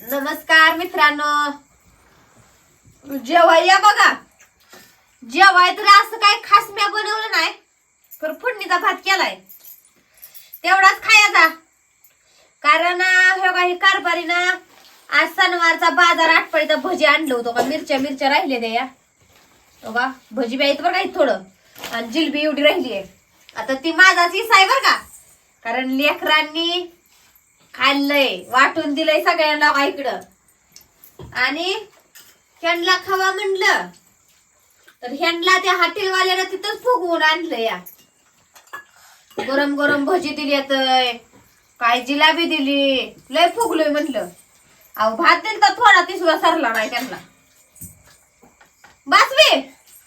नमस्कार मित्रांनो. जेवाय या बघा जेवाय तर असं काय खास म्या बनवलं नाही पण फोडणीचा भात केलाय. तेवढाच खायचा कारण हे काही कारभारी ना आज सणवारचा बाजार आठवडीचा भजी आणलं होतं का मिरच्या मिरच्या राहिल्या त्या या. हो भजी बी आहेत बरं काही थोडं. आणि जिलबी एवढी राहिली आहे. आता ती माझाच इसाय आहे बरं का? कारण लेकरांनी खाल्लंय वाटून दिलंय सगळ्यांना का इकडं. आणि ह्यांना खावा म्हणलं तर ह्यांना त्या हॉटेलवाल्याला तिथंच फुगवून आणलं या. गरम गरम भजी दिली काय जिलाबी दिली. लय फुगलोय म्हटलं अहो भात दिल तर थोडा तिसरा सरला नाही त्यांना बासवे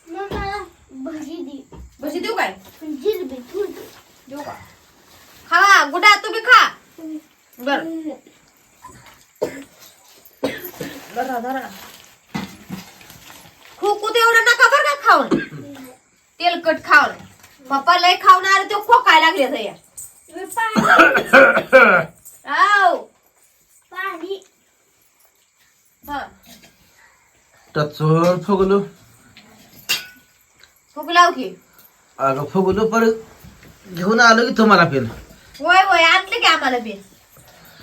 मला भजी दे भजी देऊ काय जिलबी तू दे. देऊ का खा गुडा तुम्ही खा बर धरा धरा खोकू तेवढं नका बरं का खाऊन तेलकट खाऊन पप्पा लय खाऊन आले ते खोकायला लागले तया आव हा. टचोर फुगलो. खोकू लाव की. अगं फुगलो परत घेऊन आलो की तुम्हाला पेन. वय वय आणले की आम्हाला बी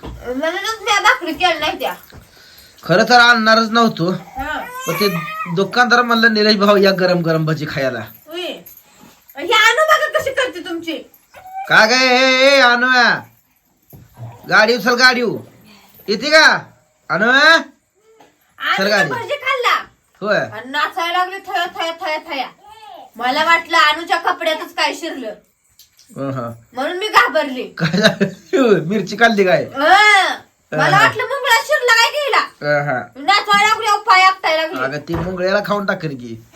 म्हणूनच मी भाकरी केल्या नाही त्या. खरं तर आणणारच नव्हतो. हा. पण ते दुकानदार म्हणलं निलेश भाऊ या गरम गरम भजी खायला उई. ही आणू बघा कशी करते तुमची का गे ए, अनुया? गाडी उचल गाडी येते का? अनुया? चल आणू गाडी. भजी खाल्ला. होय. आणि नाचायला लागले थया थया थया थया. मला वाटलं अनुच्या कपड्यातच काय शिरलं. म्हणून मी घाबरली. काय झालं? मिरची काढली काय? हं. मला वाटलं मुंगळा शिरला काय घ्यायला. अहं. नाचायला लागले पाय आपटाय लागले. अगं ती मुंगळ्याला खाऊन टाकेल की. हं.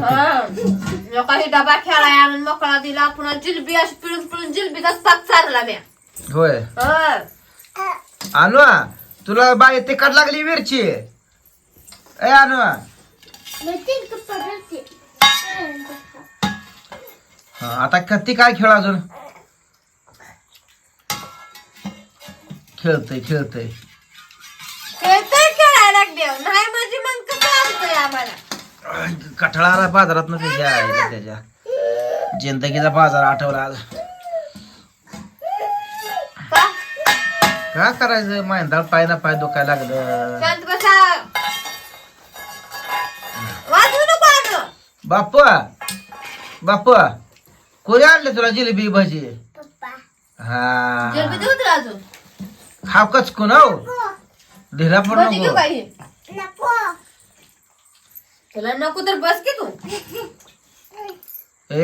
लोकांनी डबा खेळाय आणून मोकळा दिला पुन्हा जिलबी अशी पिळून पिळून जिलबीचाच पाक चारला म्या. होय. हं. अनुआ तुला बाई तिखट लागली मिरची. ए मी हा, आता कत्ती काय खेळ अजून? खेळतय खेळतोय. आम्हाला कठाळा आला बाजारात त्याच्या. त्याच्या जिंदगीचा बाजार आठवला आज. का? काय करायचं? माहिंदाळ पाय ना पाय दुखायला लागलं. शांत बसा. वाजवू नको आणू. बाप्पा बाप्पा कोणी आणले तुला जिलेबी भजी? पप्पा. हा. खाव कचकून हो? ढिला पण नको. तुला नको तर बस की तू.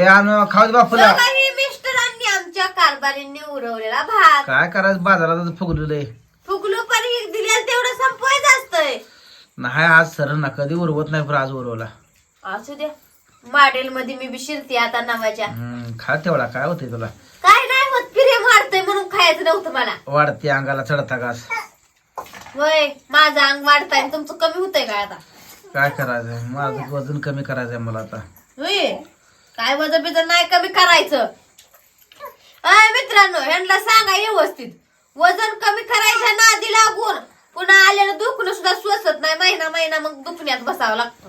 आणू खाऊ दे बापूला मिस्टरांनी आमच्या कारभारींनी उरवलेला भात. काय करायचं बाजारात फुगलेलं फुगलो पण एक दिलेलं तेवढं संपवायचं असतंय. नाही आज सर ना कधी उरवत नाही पण आज उरवला. असू द्या. मॉडेल मध्ये मी बी शिरते आता नवाच्या. हम्म, खा तेवढा काय होते तुला? काय नाही होत फिरे मारतय म्हणून खायचं नव्हतं मला. वाढते अंगाला चढता घास होय माझं अंग वाढताय आणि तुमचं कमी होतंय काय आता? काय करायचं माझं वजन कमी करायचंय मला आता. होय? काय वजन बिजन नाही कमी करायचं. अय मित्रांनो ह्यांना सांगा व्यवस्थित. वजन कमी करायच्या नादी लागून पुन्हा आलेलं दुखणं सुद्धा सोसत नाही. महिना महिना मग दुखण्यात बसावं लागतं.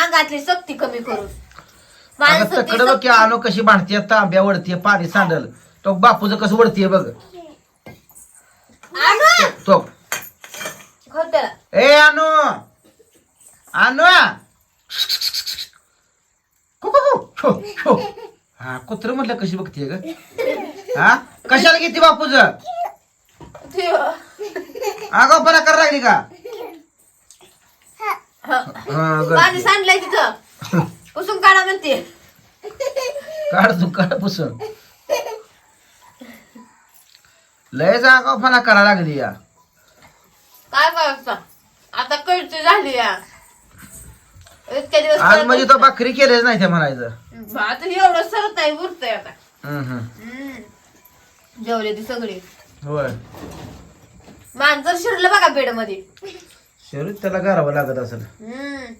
अंगातली शक्ती कमी करून. अगं माणसं ती तकडं बघ की आणू कशी भांडतीये तांब्या वडतीये पाणी सांडल. तो बापूचं कसं वडतीये बघ. आणू? तो. त्याला. ए आणू. आणू हा कुत्र म्हटलं कशी बघतीये ग? हा? कशाला घेते बापूच ते- आगावपणा कर लागली का? पाणी सांडलंय तिथं. पुसून काढा म्हणते. काढ तू काढ पुसून. लय आगावपणा करा लागली या. काय करायचं आता कळती झाली या. इतक्या दिवस आज म्हणजे तो. भाकरी केलेच नाही ते म्हणायचं. आता एवढं सरत आहे उरतंय आता. हम्म, हम्म. हम्म. जेवले ती सगळी. होय. मांजर शिरलं बघा बेडमध्ये शरीर त्याला गारावं लागत असेल. हम्म.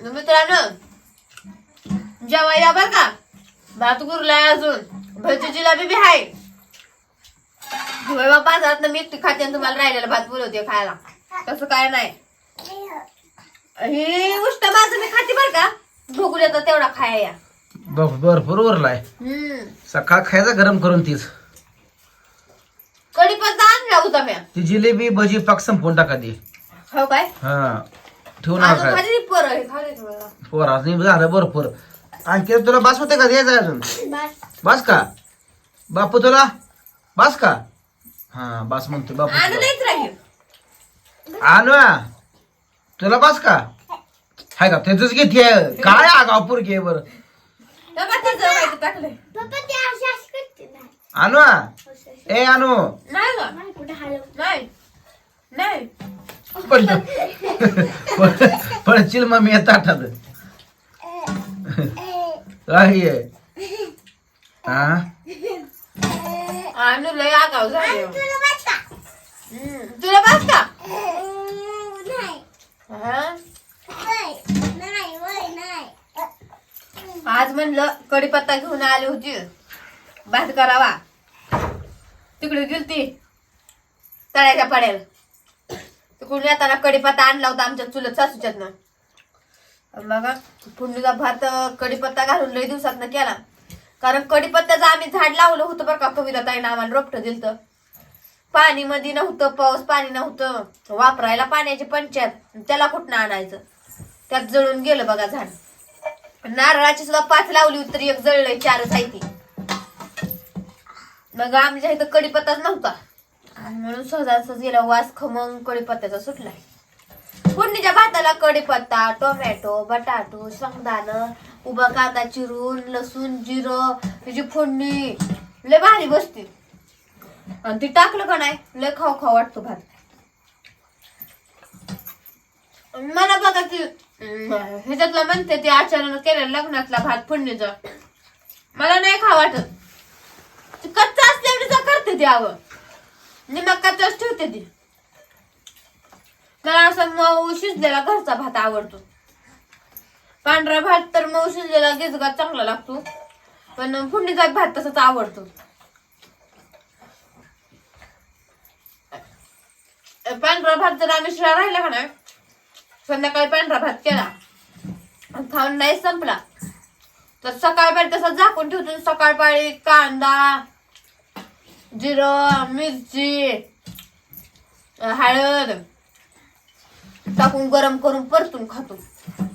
मित्रांनो जेव्हा या बर का? भात गुरलाय अजून. भजी जिलाबी बी आहे होय. बाबा बाजारात मी एकटी खाते आणि तुम्हाला राहिलेला भात बोलवते खायला. तसं काय नाही. ही उष्ट भात मी खाते बर का? भोगून येतं तेवढा खाया या. ब- भरपूर उरलाय. हम्म. सकाळ खायचा गरम करून तीच. कढीपत्ता आणला होता मी ती जिलेबी भजी पाक संपवून टाका ती. हो काय? हा. ठेवू नका अजून पोरं हे खाली झालं भरपूर. आणखी तुला बास होते का? द्यायचं अजून. बस. बास का? बापू तुला? बास का? हा बास म्हणतो बापू आणि तुला. नाहीच राहील. आणू हा. तुला बास का? हाय का? त्याच घेते काय आगावपूर घे बर. त्या भाताचं माहिती टाकलंय. पप्पा ते अशी अशी करते ना. आणू हा. ए आणू नाही का नाही कुठे हलव नाही. नाही. पडलं पडशील मग मी ताटात काय आहे? हा? आणि लय आगाव झाले तुला बस का हम्म, तुला बस का नाही हा? नाही नाही वय नाही आज म्हणलं कडीपत्ता घेऊन आली होती. भात करावा. तिकडे गेलती. तळ्याच्या पाड्याला तिकडून येताना कडीपत्ता आणला होता आमच्या चुलत सासूच्यातनं. बघा फोडणीचा भात कडीपत्ता घालून लई दिवसातनं केला. कारण कडीपत्त्याचं आम्ही झाड लावलं होतं बरं का कविता ताईनं आम्हाला रोपटं दिलं पाणी मध्ये नव्हतं पाऊस पाणी नव्हतं. वापरायला पाण्याची पंचायत त्याला कुठनं आणायचं? त्यात जळून गेलं बघा झाड. नारळाची सुद्धा पाच लावली होती तरी एक जळलंय चारच आहे ती. मग आमच्या इथं कडीपत्ताच नव्हता. आणि म्हणून सहजासहज गेला वास खमंग कडीपत्त्याचा सुटलाय. फोडणीच्या भाताला कडीपत्ता टोमॅटो बटाटो शेंगदाणं उभा कांदा चिरून लसूण जिरं त्याची फोडणी. लय भारी बसते आणि ती टाकलं का नाही लय खाऊ खाऊ वाटतो भात. मला बघा की अं, ह्याच्यातलं म्हणते ते आचार्यानं केलेलं लग्नातला भात फोडणीचा मला नाही खा वाटत. ते कच्चा असल्यावर करते ते आवं मग कच्चाच ठेवते ती. मला असं मऊ शिजलेला घरचा भात आवडतो. पांढरा भात तर मऊ शिजलेला गिजगा चांगला लागतो. पण फोडणीचा भात तसाच आवडतो. पांढरा भात जर आम्ही शिळा राहिला का नाही संध्याकाळी पांढरा भात केला. खाऊन नाही संपला. तर सकाळपारी तसा झाकून ठेवतो. सकाळपाळी कांदा जिरं मिरची हळद टाकून गरम करून परतून खातो.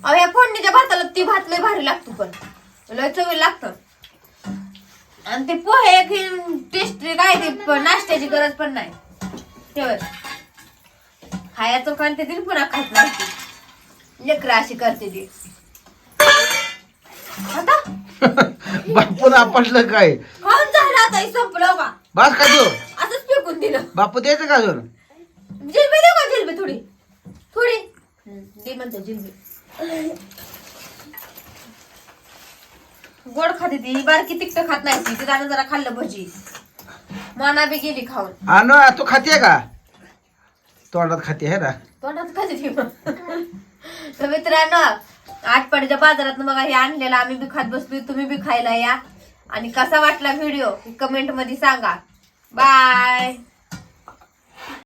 अहो या फोडणीच्या भाताला ती भात लय भारी लागतो पण. लय चवी लागतं आणि ते पोहे टेस्टी काय ते नाश्त्याची गरज पण नाही. ठेवत खायचं खाण ते पुन्हा खात नाही. लेकरं अशी करते ती. आता? बापून आपसलं काय? खाऊन झालं आता? हे संपलं बास का देऊ असंच फेकून दिलं. बापू द्यायचं का अजून? जिलबी देऊ का जिलबी थोडी? थोडी. दे म्हणते जिलबी. गोड खाते ती. बारकी तिकट खात नाही ती. तिला जरा खाल्लं भजी. माना बी गेली खाऊन. आणू तू खाते का? तोंडात खाते आहे ना? तोंडात कधी तर मित्रांनो आठपाडीच्या बाजारात बघा हे आणलेलं आम्ही बी खात बसलोय तुम्ही बी खायला या. आणि कसा वाटला व्हिडिओ कमेंटमध्ये सांगा. बाय.